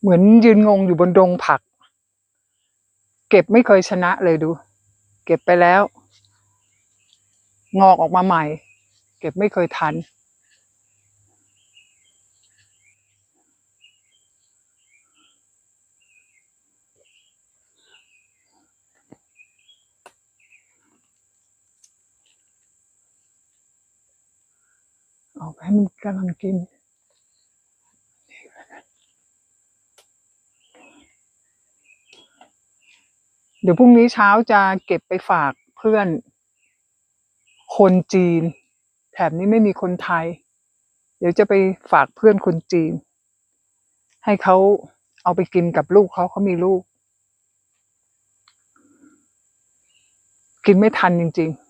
เหมือนยืนงงอยู่บนดงผัก เก็บไม่เคยชนะเลยดู เก็บไปแล้ว งอกออกมาใหม่ เก็บไม่เคยทันเอาไปให้มันกำลังกิน เดี๋ยวพรุ่งนี้เช้าจะเก็บไปฝากเพื่อน คนจีน แถบนี้ไม่มีคนไทย เดี๋ยวจะไปฝากเพื่อนคนจีน ให้เขาเอาไปกินกับลูกเขาเขามีลูก กินไม่ทันจริง ๆ